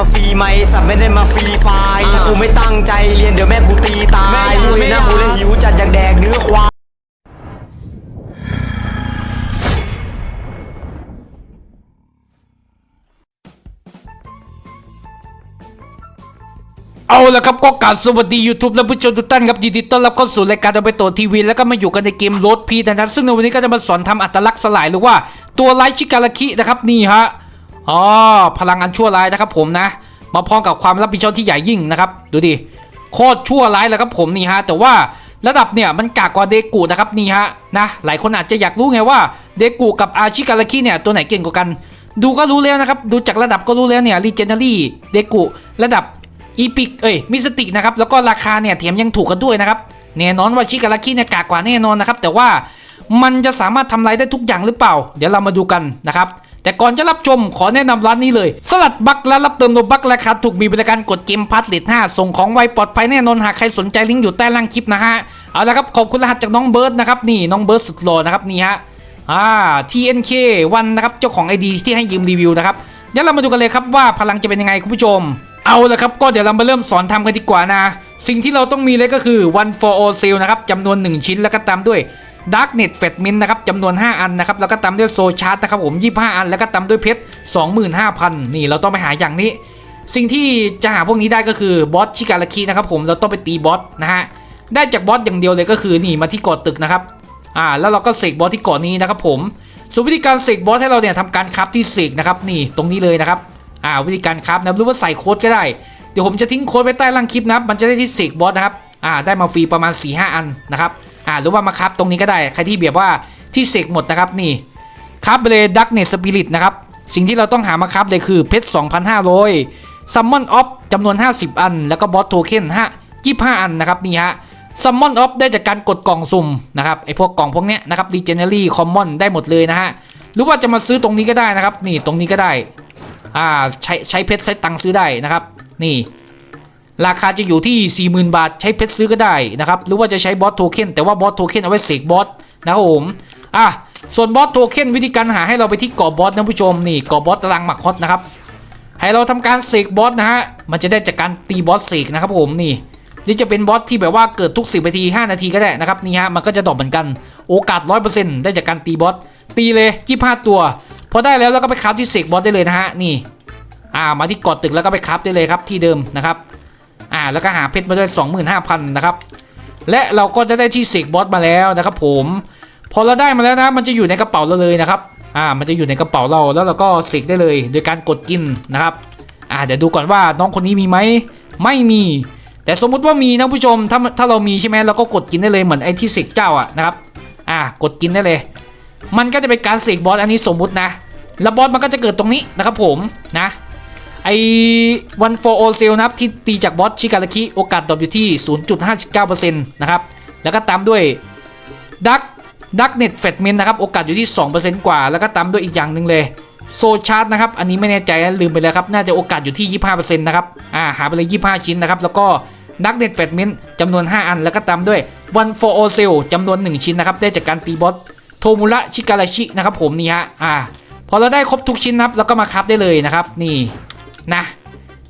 มาฟรีไหมสัตว์ไม่ได้มาฟรีไฟล์ถ้ากูไม่ตั้งใจเรียนเดี๋ยวแม่กูตีตายเว้ยนะกูเลยหิวจัดอยากแดกเนื้อควายเอาละครับก็กรารสวัสดี YouTube และผู้ชมทุกท่านครับยินดีต้อนรับเข้าสู่รายการเอาไปโตทีวี แล้วก็มาอยู่กันในเกมโรดพีนะครับซึ่งในวันนี้ก็จะมาสอนทำอัตลักษณ์สลายหรือว่าตัวไลท์ชิการาคินะครับนี่ฮะ อ๋อพลังงานชั่วร้ายนะครับผมนะ มาพร้อมกับความรับผิดชอบที่ใหญ่ยิ่งนะครับดูดิโคตรชั่วร้ายเลยครับผมนี่ฮะแต่ว่าระดับเนี่ยมันกากกว่าเดกูนะครับนี่ฮะนะหลายคนอาจจะอยากรู้ไงว่าเดกูกับอาชิการาคิเนี่ยตัวไหนเก่งกว่ากัน ดูก็รู้แล้วนะครับดูจากระดับก็รู้แล้วเนี่ยรีเจน a รี่เดกูระดับอีพิกเอ้ยมิสติกนะครับแล้วก็ราคาเนี่ยแถมยังถูกกันด้วยนะครับแน่นอนว่าชิการาคิเนี่ยกากกว่าแน่นอนนะครับแต่ว่ามันจะสามารถทำลายได้ทุกอย่างหรือเปล่า เดี๋ยวเรามาดูกันนะครับ แต่ก่อนจะรับชมขอแนะนำร้านนี้เลย สลัดบัคและรับเติมโนบัคราคาถูกมีบริการกดเกมพัทเลท5ส่งของไวปลอดภัยแน่นอนหากใครสนใจลิงก์อยู่ใต้ล่างคลิปนะฮะเอาละครับขอบคุณรหัสจากน้องเบิร์ดนะครับนี่น้องเบิร์ดสุดหล่อนะครับนี่ฮะอ่า TNK วันนะครับเจ้าของ ID ที่ให้ยืมรีวิวนะครับเดี๋ยวเรามาดูกันเลยครับว่าพลังจะเป็นยังไงคุณผู้ชม เอาละครับก็เดี๋ยวเรามาเริ่มสอนทำกันดีกว่านะ สิ่งที่เราต้องมีเลยก็คือ one for all seal นะครับจำนวน 1 ชิ้นแล้วก็ตามด้วย darknet f e t mint นะครับจำนวน 5 อันนะครับแล้วก็ตามด้วยโซชาร์ตนะครับผม25 อัน แล้วก็ตามด้วยเพชร 25,000 นี่เราต้องไปหาอย่างนี้ สิ่งที่จะหาพวกนี้ได้ก็คือบอสชิการาคินะครับผมเราต้องไปตีบอสนะฮะได้จากบอสอย่างเดียวเลยก็คือนี่มาที่เกาะตึกนะครับอ่าแล้วเราก็เสกบอสที่เกาะนี้นะครับผมส่วนวิธีการเสกบอสให้เราเนี่ยทำการคับที่เสกนะครับนี่ตรงนี้เลยนะครับอ่าวิธีการครับนะรือว่าใส่โค้ดก็ได้ เดี๋ยวผมจะทิ้งโค้ดไว้ใต้ล่างคลิปนะครับมันจะได้ที่เสกบอสนะครับอ่าได้มาฟรีประมาณ4ีหอันนะครับ อ่าหรือว่ามาครับตรงนี้ก็ได้ใครที่แบบว่าที่เสกหมดนะครับนี่ครับเลยดักเนสสปิริตนะครับสิ่งที่เราต้องหามาครับเลยคือเพชร 2,500ซัมมอนออฟจำนวน 50 อัน แล้วก็บอสโทเค็น5 25 อันนะครับนี่ฮะซัมมอนออฟได้จากการกดกล่องสุ่มนะครับไอพวกกล่องพวกเนี้ยนะครับดีเจเนอรี่คอมมอนได้หมดเลยนะฮะหรือว่าจะมาซื้อตรงนี้ก็ได้นะครับ นี่ตรงนี้ก็ได้อ่าใช้ใช้เพชรใช้ตังค์ซื้อได้นะครับ นี่ ราคาจะอยู่ที่ 40,000 บาทใช้เพชรซื้อก็ได้นะครับ หรือว่าจะใช้บอสโทเค็นแต่ว่าบอสโทเค็นเอาไว้เสกบอสนะครับผมอะส่วนบอสโทเค็นวิธีการหาให้เราไปที่เกาะบอสนะผู้ชมนี่เกาะบอสตารางหมักฮอตนะครับให้เราทำการเสกบอสนะฮะมันจะได้จากการตีบอสเสกนะครับผมนี่นี่จะเป็นบอสที่แบบว่าเกิดทุก 10นาที 5 นาทีก็ได้นะครับนี่ฮะมันก็จะดรอปเหมือนกันโอกาส 100%ได้จากการตีบอสตีเลย25ตัวพอได้แล้วเราก็ไปคราฟที่เสกบอสได้เลยนะฮะนี่อ่ามาที่เกาะตึกแล้วก็ไปคราฟได้เลยครับที่เดิมนะครับ อ่าแล้วก็หาเพชรมาด้วย25,000นะครับและเราก็จะได้ที่เสกบอสมาแล้วนะครับ ผมพอเราได้มาแล้วนะมันจะอยู่ในกระเป๋าเราเลยนะครับอ่ามันจะอยู่ในกระเป๋าเราแล้วเราก็เสกได้เลย โดยการกดกินนะครับอ่าเดี๋ยวดูก่อนว่าน้องคนนี้มีไหมไม่มี แต่สมมุติว่ามีนะผู้ชมถ้าถ้าเรามีใช่ไหมเราก็กดกินได้เลยเหมือนไอ้ที่เสกเจ้าอะนะครับอ่ากดกินได้เลย มันก็จะเป็นการเสกบอสอันนี้สมมุตินะแล้วบอสมันก็จะเกิดตรงนี้นะครับผมนะ ไอ้วันโฟโอเซลนะครับที่ตีจากบอสชิการาคิโอกาสตอบอยู่ที่ 0.59%นะครับ แล้วก็ตามด้วยดักดักเน็ตเฟดเมนนะครับ โอกาสอยู่ที่ 2%กว่า แล้วก็ตามด้วยอีกอย่างหนึ่งเลยโซชาร์ตนะครับ อันนี้ไม่แน่ใจลืมไปแล้วครับ น่าจะโอกาสอยู่ที่ 25%นะครับ อ่า หาไปเลย 25 ชิ้นนะครับ แล้วก็ดักเน็ตเฟดเมนจำนวน 5 อัน แล้วก็ตามด้วยวันโฟโอเซลจำนวน 1 ชิ้นนะครับ ได้จากการตีบอสโทมุระชิการาชินะครับผมนี่ฮะ อ่า พอเราได้ครบทุกชิ้นนะครับ แล้วก็มาคับได้เลยนะครับ นี่ นะ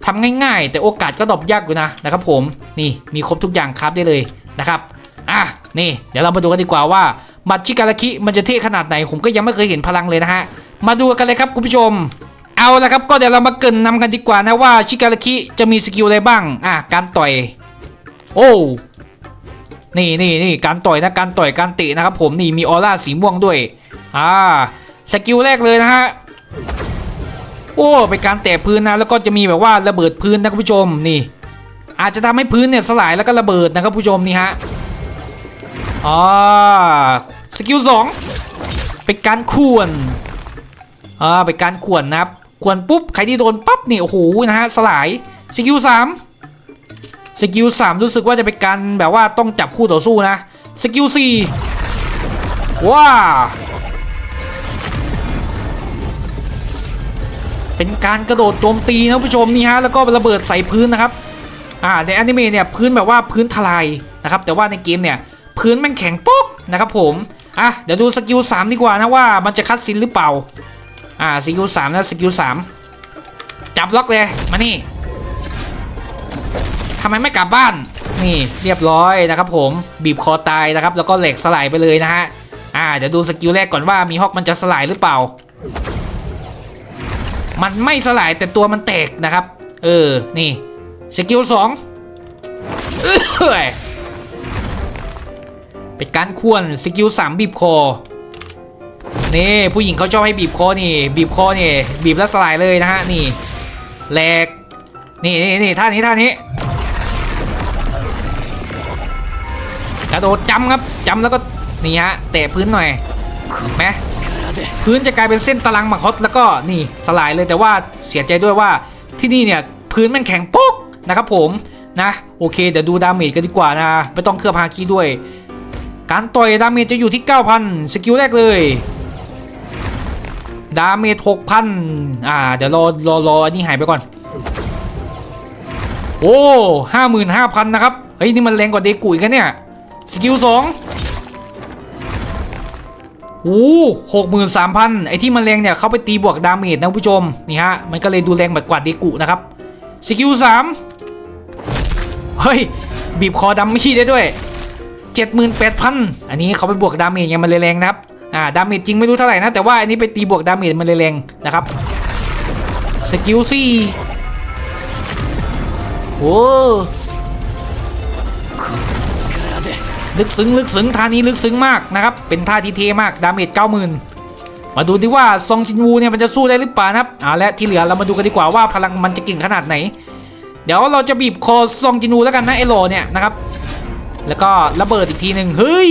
ทำง่ายๆ แต่โอกาสก็ดรอปยากอยู่นะนะครับผมนี่มีครบทุกอย่างครับได้เลยนะครับอะนี่เดี๋ยวเรามาดูกันดีกว่าว่าบัตรชิการาคิมันจะเท่ขนาดไหนผมก็ยังไม่เคยเห็นพลังเลยนะฮะมาดูกันเลยครับคุณผู้ชม เอาละครับก็เดี๋ยวเรามาเกินนำกันดีกว่านะว่าชิการาคิจะมีสกิลอะไรบ้างอะการต่อยโอ้นี่นี่นี่การต่อยนะการต่อยการเตะนะครับผมนี่มีออร่าสีม่วงด้วยอ่าสกิลแรกเลยนะฮะ โอ้เป็นการแตะพื้นนะแล้วก็จะมีแบบว่าระเบิดพื้นนะคุณผู้ชมนี่ อาจจะทำให้พื้นเนี่ยสลายแล้วก็ระเบิดนะครับผู้ชมนี่ฮะอ๋อสกิลสองเป็นการข่วนอ่าเป็นการข่วนนะครับข่วนปุ๊บใครที่โดนปั๊บนี่โอ้โหนะฮะสลายสกิลสามสกิลสามรู้สึกว่าจะเป็นการแบบว่าต้องจับคู่ต่อสู้นะสกิลสี่ว้า เป็นการกระโดดโจมตีนะผู้ชมนี่ฮะแล้วก็ระเบิดใส่พื้นนะครับอ่าในอนิเมะเนี่ยพื้นแบบว่าพื้นทลายนะครับแต่ว่าในเกมเนี่ยพื้นแมันแข็งป๊อกนะครับผมอะเดี๋ยวดูสกิล3ดีกว่านะว่ามันจะคัดซินหรือเปล่าอ่าสกิล3นะสกิล3ใจจับล็อกเลยมานี่ทำไมไม่กลับบ้านนี่เรียบร้อยนะครับผมบีบคอตายนะครับแล้วก็เหล็กสลายไปเลยนะฮะอ่าเดี๋ยวดูสกิลแรกก่อนว่ามีฮอกมันจะสลายหรือเปล่า มันไม่สลายแต่ตัวมันแตกนะครับ เออ นี่สกิลสองเป็นการควนสกิลสามบีบคอ นี่ผู้หญิงเขาชอบให้บีบคอนี่ บีบคอนี่บีบแล้วสลายเลยนะฮะนี่แหลกนี่นี่นี่ท่านี้ท่านี้กระโดดจำครับจำแล้วก็นี่ฮะเตะพื้นหน่อยไหม พื้นจะกลายเป็นเส้นตารางหมักฮอตแล้วก็นี่สลายเลยแต่ว่าเสียใจด้วยว่าที่นี่เนี่ยพื้นมันแข็งโป๊กนะครับผมนะโอเคเดี๋ยวดูดาเมจกันดีกว่านะไม่ต้องเคลือบฮาคิด้วย การต่อยดาเมจจะอยู่ที่ 9,000 สกิลแรกเลยดาเมจ6,000อ่าเดี๋ยวรอรอรออันนี้หายไปก่อน โอ้ห้าหมื่นห้าพันนะครับเฮ้ยนี่มันแรงกว่าเดกุอีกนเนี่ยสกิลสอง โอ้หกหมื่นสามพันไอที่มันแรงเนี่ยเขาไปตีบวกดาเมจนะผู้ชม นี่ฮะ มันก็เลยดูแรงแบบกว่าเดกุนะครับ สกิลสามเฮ้ย บีบคอดัมมี่ได้ด้วย78,000อันนี้เขาไปบวกดาเมจยังมันเลยแรงนะครับ อ่า ดาเมจจริงไม่รู้เท่าไหร่นะ แต่ว่าอันนี้ไปตีบวกดาเมจมันเลยแรงนะครับ สกิลสี่โอ้ ลึกซึ้งลึกซึ้งท่านี้ลึกซึ้งมากนะครับ เป็นท่าที่เทมากดาเมจ90,000มาดูดิว่าซองจินวูเนี่ยมันจะสู้ได้หรือเปล่านะครับอ่าและที่เหลือเรามาดูกันดีกว่าว่าพลังมันจะเก่งขนาดไหน เดี๋ยวเราจะบีบคอซองจินวูแล้วกันนะไอโลเนี่ยนะครับ แล้วก็ระเบิดอีกทีหนึ่งเฮ้ย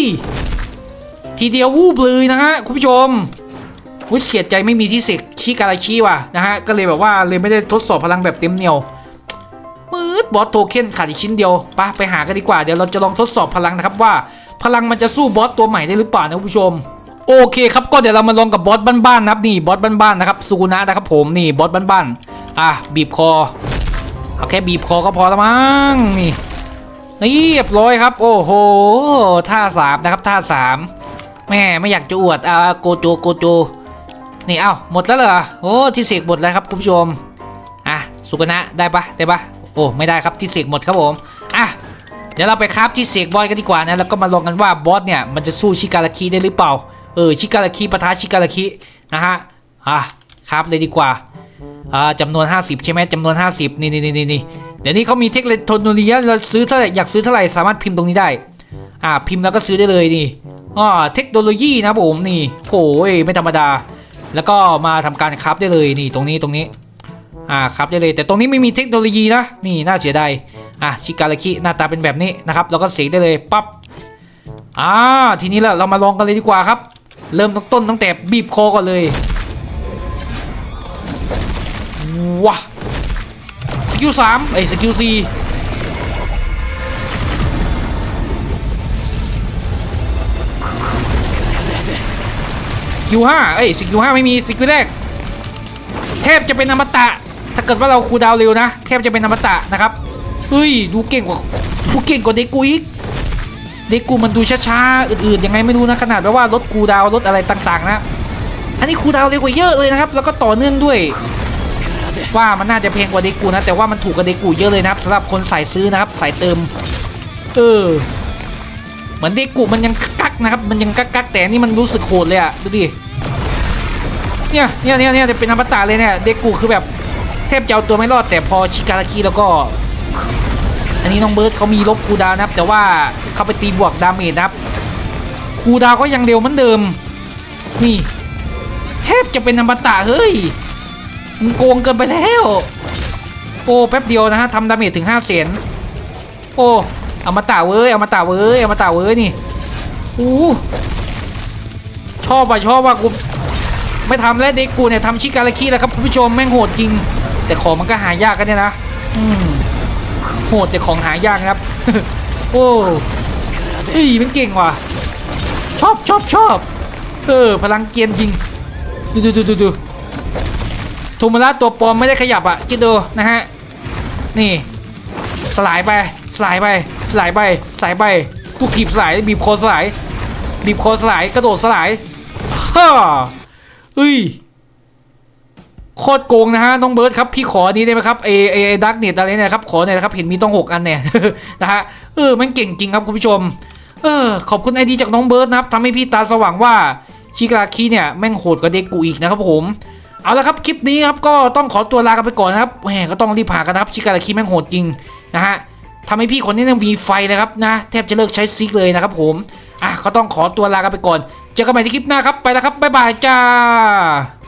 ทีเดียววูบเลยนะฮะคุณผู้ชมฟุตเฉียใจไม่มีที่เสกชิการาชิว่ะนะฮะก็เลยแบบว่าเลยไม่ได้ทดสอบพลังแบบเต็มเหนียว บอสโทเค็นขาดอีกชิ้นเดียวไปไปหากันดีกว่าเดี๋ยวเราจะลองทดสอบพลังนะครับว่า พลังมันจะสู้บอสตัวใหม่ได้หรือเปล่านะคุณผู้ชมโอเคครับก็เดี๋ยวเรามาลองกับบอสบ้านๆนะครับนี่บอสบ้านๆนะครับซูกุนะนะครับผมนี่บอสบ้านๆอะบีบคอเอาแค่บีบคอก็พอละมั้งนี่นี่เรียบร้อยครับ โอ้โหท่าสามนะครับท่าสามแม่ไม่อยากจะอวดอ่าโกโจโกโจนี่เอ้าหมดแล้วเหรอโอ้ที่เสกหมดแล้วครับคุณผู้ชมอะสุกนะได้ปะได้ปะ อ้ไม่ได้ครับที่เสกหมดครับผมอะเดี๋ยวเราไปคราฟที่เสกบอสกันดีกว่านะแล้วก็มาลองกันว่าบอสเนี่ยมันจะสู้ชิการาคิได้หรือเปล่าเออชิการาคิปะทะชิการาคินะฮะอะคราฟเลยดีกว่าอ่าจำนวน 50 ใช่ไหมจำนวน 50 นี่นี่นี่นี่เดี๋ยวนี้เขามีเทคโนโลยีเราซื้อเท่าไหร่อยากซื้อเท่าไหร่สามารถพิมพ์ตรงนี้ได้อ่าพิมพ์แล้วก็ซื้อได้เลยนี่อ่าเทคโนโลยีนะผมนี่โอ้ยไม่ธรรมดา แล้วก็มาทำการครับได้เลยนี่ตรงนี้ตรงนี้ อ่าครับได้เลย แต่ตรงนี้ไม่มีเทคโนโลยีนะนี่น่าเสียดายอะชิการาคิหน้าตาเป็นแบบนี้นะครับแล้วก็เสกได้เลยปั๊บอ่าทีนี้แล้วเรามาลองกันเลยดีกว่าครับ เริ่มต้นต้นตั้งแต่บีบคอก่อนเลยว้าสกิลสามไอ้สกิลสี่สกิลห้าเอ้ยสกิลห้าไม่มีสกิลแรก เทพจะเป็นอมตะ ถ้าเกิดว่าเราคูดาวเร็วนะเทพจะเป็นอมตะนะครับเฮ้ยดูเก่งกว่าดูเก่งกว่าเดกูอีกเดกูมันดูช้าๆอื่นๆยังไงไม่รู้นะขนาดแบบว่าลดคูดาวน์ลดอะไรต่างๆ นะ อันนี้คูดาวเร็วกว่าเยอะเลยนะครับแล้วก็ต่อเนื่องด้วย ว่ามันน่าจะเพงกว่าเดกูนะ แต่ว่ามันถูกกว่าเดกูเยอะเลยนะครับสำหรับคนใส่ซื้อนะครับใส่เติม เออเหมือนเดกูมันยังกักนะครับมันยังกักกักแต่นี่มันรู้สึกโหดเลยอะดูดิเนี่ยเนี่ยเนี่ยเนี่ยจะเป็นอมตะเลยเนี่ยเดกูคือแบบ แทบจะเอาตัวไม่รอด แต่พอชิการาคิแล้วก็ อันนี้น้องเบิร์ดเขามีลบคูดาวนะครับ แต่ว่าเขาไปตีบวกดาเมจนะครับคูดาวก็ยังเร็วเหมือนเดิม นี่ แทบจะเป็นอมตะเฮ้ยมึงโกงเกินไปแล้ว โอ้แป๊บเดียวนะฮะทำดาเมจถึง5เซนโอ้เอามาตาเว้ยเอามาตาเว้ยเอามาตาเว้ยนี่อู้ชอบว่ะชอบว่ะกูไม่ทำแล้วเด็กกูเนี่ยทำชิการาคิแล้วครับคุณผู้ชมแม่งโหดจริง แต่ของมันก็หายากกันเนี่ยนะอืมโหดแต่ของหายากนะครับ โอ้เฮ้ยมันเก่งว่ะ ชอบชอบชอบเออ พลังเกียนจริง ดูดูดูดูดูทูมาระตัวปลอมไม่ได้ขยับอะคิดดูนะฮะ นี่ สลายไป สลายไป สลายไปสลายไปทุกขีบสลาย บีบคอสลาย บีบคอสลาย กระโดดสลายฮ่าเฮ้ย โคตรโกงนะฮะน้องเบิร์ดครับพี่ขอนี้ได้ไหมครับเอเอดักเน็ตอะไรเนี่ยครับขอหน่อยนะครับเห็นมีต้องหกอันเนี่ยนะฮะเออมันเก่งจริงครับคุณผู้ชมเออขอบคุณไอดีจากน้องเบิร์ดนะครับทำให้พี่ตาสว่างว่าชิกาคิเนี่ยแม่งโหดกว่าเด็กกูอีกนะครับผมเอาละครับคลิปนี้ครับก็ต้องขอตัวลากันไปก่อนนะครับแหมก็ต้องรีบผ่ากันนะครับชิกาคิแม่งโหดจริงนะฮะทำให้พี่คนนี้ยังมีไฟเลยครับนะแทบจะเลิกใช้ซิกเลยนะครับผมอะก็ต้องขอตัวลากันไปก่อนเจอกันใหม่ในคลิปหน้าครับไปแล้วครับบ๊ายบายจ้า